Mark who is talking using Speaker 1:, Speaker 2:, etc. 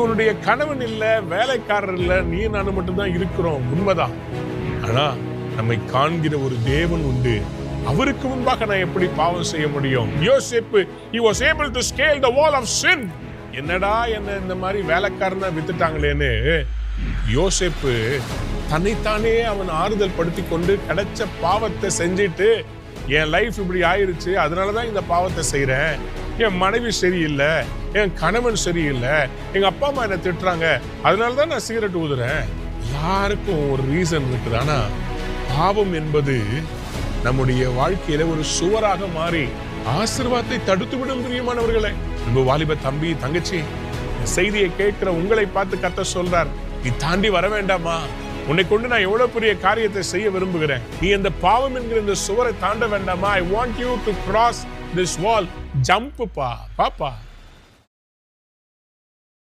Speaker 1: உன்னுடைய கணவன் இல்லை வேலைக்காரர் இல்லை நீ நானும் மட்டும்தான் இருக்கிறோம். உண்மைதான். ஆனா நம்மை காண்கிற ஒரு தேவன் உண்டு. அவருக்கு முன்பாக நான் எப்படி பாவம் செய்ய முடியும்? யோசிப்பு he was able to scale the wall of sin. என்னடா என்ன இந்த மாதிரி வேலைக்காரனா வித்துட்டாங்களேன்னு யோசேப்பு தன்னைத்தானே அவன் ஆறுதல் படுத்தி கொண்டு கிடைச்ச பாவத்தை செஞ்சுட்டு என் லைஃப் இப்படி ஆயிருச்சு அதனாலதான் இந்த பாவத்தை செய்யறேன் என் மனைவி சரியில்லை என் கணவன் சரியில்லை எங்கள் அப்பா அம்மா என்னை திட்டுறாங்க. அதனால தான் நான் சிகரெட் ஊதுறேன். எல்லாருக்கும் ஒரு ரீசன் இருக்குது. ஆனால் பாவம் என்பது நம்முடைய வாழ்க்கையில ஒரு சுவராக மாறி ஆசிர்வாதத்தை தடுத்து விடும் பிரியமானவர்களே. நம்ம வாலிப தம்பி தங்கச்சி செய்தியை கேட்கிற உங்களை பார்த்து கத்த சொல்றார் நீ தாண்டி வர வேண்டாமா உன்னை கொண்டு நான் எவ்வளவு பெரிய காரியத்தை செய்ய விரும்புகிறேன். நீ இந்த பாவம் என்கிற இந்த சுவரை தாண்ட வேண்டாமா I want you to cross this wall jump pa papa